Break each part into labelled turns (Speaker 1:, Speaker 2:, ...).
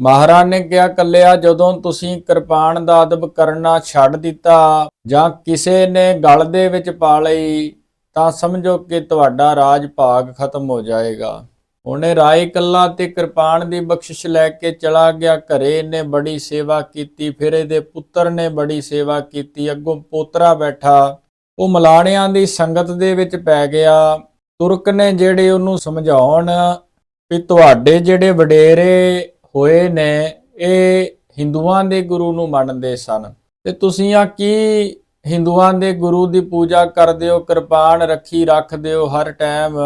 Speaker 1: ਮਹਾਰਾਜ ਨੇ ਕਿਹਾ, ਕੱਲਿਆ ਜਦੋਂ ਤੁਸੀਂ ਕਿਰਪਾਨ ਦਾ ਅਦਬ ਕਰਨਾ ਛੱਡ ਦਿੱਤਾ ਜਾਂ ਕਿਸੇ ਨੇ ਗਲ ਦੇ ਵਿੱਚ ਪਾ ਲਈ, ਤਾਂ ਸਮਝੋ ਕਿ ਤੁਹਾਡਾ ਰਾਜ ਭਾਗ ਖਤਮ ਹੋ ਜਾਏਗਾ। ਉਹਨੇ ਰਾਏ ਕੱਲਾ ਤੇ ਕਿਰਪਾਨ ਦੀ ਬਖਸ਼ਿਸ਼ ਲੈ ਕੇ ਚਲਾ ਗਿਆ। ਘਰੇ ਇਹਨੇ ਬੜੀ ਸੇਵਾ ਕੀਤੀ, ਫਿਰ ਇਹਦੇ ਪੁੱਤਰ ਨੇ ਬੜੀ ਸੇਵਾ ਕੀਤੀ। ਅੱਗੋਂ ਪੋਤਰਾ ਬੈਠਾ। ਉਹ ਮਲਾਣਿਆਂ ਦੀ ਸੰਗਤ ਦੇ ਵਿੱਚ ਪੈ ਗਿਆ। ਤੁਰਕ ਨੇ ਜਿਹੜੇ ਉਹਨੂੰ ਸਮਝਾਉਣ ਵੀ ਤੁਹਾਡੇ ਜਿਹੜੇ ਵਡੇਰੇ ਹੋਏ ਨੇ, ਇਹ ਹਿੰਦੂਆਂ ਦੇ ਗੁਰੂ ਨੂੰ ਮੰਨਦੇ ਸਨ। ਤੇ ਤੁਸੀਂ ਆ ਕੀ ਹਿੰਦੂਆਂ ਦੇ ਗੁਰੂ ਦੀ ਪੂਜਾ ਕਰਦੇ ਹੋ, ਕਿਰਪਾਨ ਰੱਖੀ ਰੱਖਦੇ ਹੋ ਹਰ ਟਾਈਮ?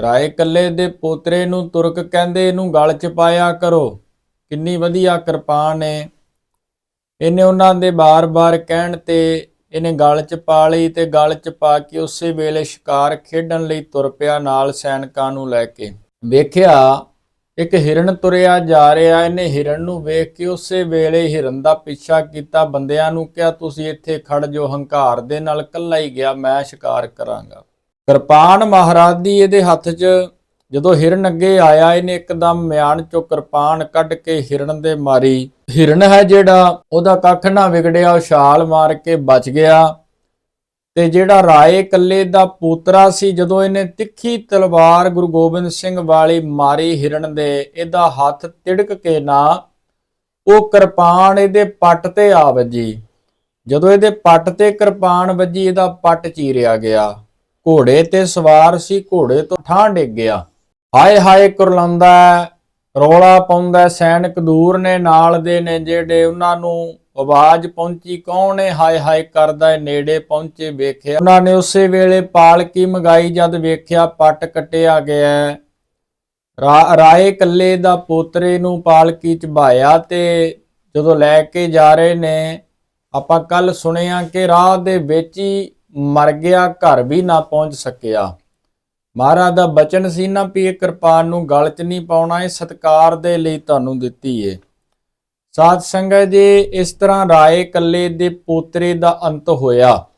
Speaker 1: ਰਾਏ ਕੱਲੇ ਦੇ ਪੋਤਰੇ ਨੂੰ ਤੁਰਕ ਕਹਿੰਦੇ, ਇਹਨੂੰ ਗਲ ਚ ਪਾਇਆ ਕਰੋ। ਕਿੰਨੀ ਵਧੀਆ ਕਿਰਪਾਨ ਹੈ ਇਹਨੇ ਉਹਨਾਂ ਦੇ ਬਾਰ-ਬਾਰ ਕਹਿਣ ਤੇ ਇਹਨੇ ਗਲ ਚ ਪਾ ਲਈ ਤੇ ਗਲ ਚ ਪਾ ਕੇ ਉਸੇ ਵੇਲੇ ਸ਼ਿਕਾਰ ਖੇਡਣ ਲਈ ਤੁਰ ਪਿਆ ਨਾਲ ਸੈਨਿਕਾਂ ਨੂੰ ਲੈ ਕੇ। ਵੇਖਿਆ ਇੱਕ ਹਿਰਨ ਤੁਰਿਆ ਜਾ ਰਿਹਾ, ਇਹਨੇ ਹਿਰਨ ਨੂੰ ਵੇਖ ਕੇ ਉਸੇ ਵੇਲੇ ਹਿਰਨ ਦਾ ਪਿੱਛਾ ਕੀਤਾ, ਬੰਦਿਆਂ ਨੂੰ ਕਿਹਾ, ਤੁਸੀਂ ਇੱਥੇ ਖੜ ਜੋ ਹੰਕਾਰ ਦੇ ਨਾਲ ਕੱਲਾ ਹੀ ਗਿਆ, ਮੈਂ ਸ਼ਿਕਾਰ ਕਰਾਂਗਾ। ਕਿਰਪਾਨ ਮਹਾਰਾਜ ਦੀ ਇਹਦੇ ਹੱਥ 'ਚ ਜਦੋਂ ਹਿਰਨ ਅੱਗੇ ਆਇਆ, ਇਹਨੇ ਇੱਕਦਮ ਮਿਆਨ ਚੋਂ ਕਿਰਪਾਨ ਕੱਢ ਕੇ ਹਿਰਨ ਦੇ ਮਾਰੀ। ਹਿਰਨ ਹੈ ਜਿਹੜਾ, ਉਹਦਾ ਕੱਖ ਨਾ ਵਿਗੜਿਆ, ਉਹ ਛਾਲ ਮਾਰ ਕੇ ਬਚ ਗਿਆ। ਤੇ ਜਿਹੜਾ ਰਾਏ ਕੱਲੇ ਦਾ ਪੋਤਰਾ ਸੀ ਜਦੋਂ ਇਹਨੇ ਤਿੱਖੀ ਤਲਵਾਰ ਗੁਰੂ ਗੋਬਿੰਦ ਸਿੰਘ ਵਾਲੀ ਮਾਰੀ ਹਿਰਨ ਦੇ ਇਹਦਾ ਹੱਥ ਤਿੜਕ ਕੇ ਨਾ ਉਹ ਕਿਰਪਾਨ ਇਹਦੇ ਪੱਟ ਤੇ ਆ ਵੱਜੀ। ਜਦੋਂ ਇਹਦੇ ਪੱਟ ਤੇ ਕਿਰਪਾਨ ਵੱਜੀ ਇਹਦਾ ਪੱਟ ਚੀਰਿਆ ਗਿਆ। ਘੋੜੇ ਤੇ ਸਵਾਰ ਸੀ ਘੋੜੇ ਤੋਂ ਠਾਂ ਡਿੱਗ ਗਿਆ। ਹਾਏ ਹਾਏ ਕੁਰਲਾਉਂਦਾ ਹੈ, ਰੌਲਾ ਪਾਉਂਦਾ ਹੈ, ਸੈਨਿਕ ਦੂਰ ਨੇ ਨਾਲ ਦੇ ਨੇ ਜਿਹੜੇ ਉਹਨਾਂ ਨੂੰ ਆਵਾਜ਼ ਪਹੁੰਚੀ, ਕੌਣ ਏ? ਹਾਏ ਹਾਏ, ਕਰਦਾ ਏ, ਨੇੜੇ ਪਹੁੰਚੇ ਵੇਖਿਆ। ਉਹਨਾਂ ਨੇ ਉਸੇ ਵੇਲੇ ਪਾਲਕੀ ਮੰਗਾਈ, ਜਦ ਵੇਖਿਆ ਪੱਟ ਕੱਟਿਆ ਗਿਆ ਰਾਏ ਕੱਲੇ ਦਾ ਪੋਤਰੇ ਨੂੰ ਪਾਲਕੀ ਚ ਭਾਇਆ ਤੇ ਜਦੋਂ ਲੈ ਕੇ ਜਾ ਰਹੇ ਨੇ, ਆਪਾਂ ਕੱਲ ਸੁਣਿਆ ਕਿ ਰਾਹ ਦੇ ਵਿੱਚ ਹੀ ਮਰ ਗਿਆ, ਘਰ ਵੀ ਨਾ ਪਹੁੰਚ ਸਕਿਆ। ਮਹਾਰਾਜ ਦਾ ਬਚਨ ਸੀ ਨਾ ਵੀ ਇਹ ਕਿਰਪਾਨ ਨੂੰ ਗਲ 'ਚ ਨਹੀਂ ਪਾਉਣਾ, ਇਹ ਸਤਕਾਰ ਦੇ ਲਈ ਤੁਹਾਨੂੰ ਦਿੱਤੀ ਏ। ਸਾਧ ਸੰਗਤ ਜੀ ਇਸ ਤਰ੍ਹਾਂ ਰਾਏ ਕੱਲੇ ਦੇ ਪੋਤਰੇ ਦਾ ਅੰਤ ਹੋਇਆ।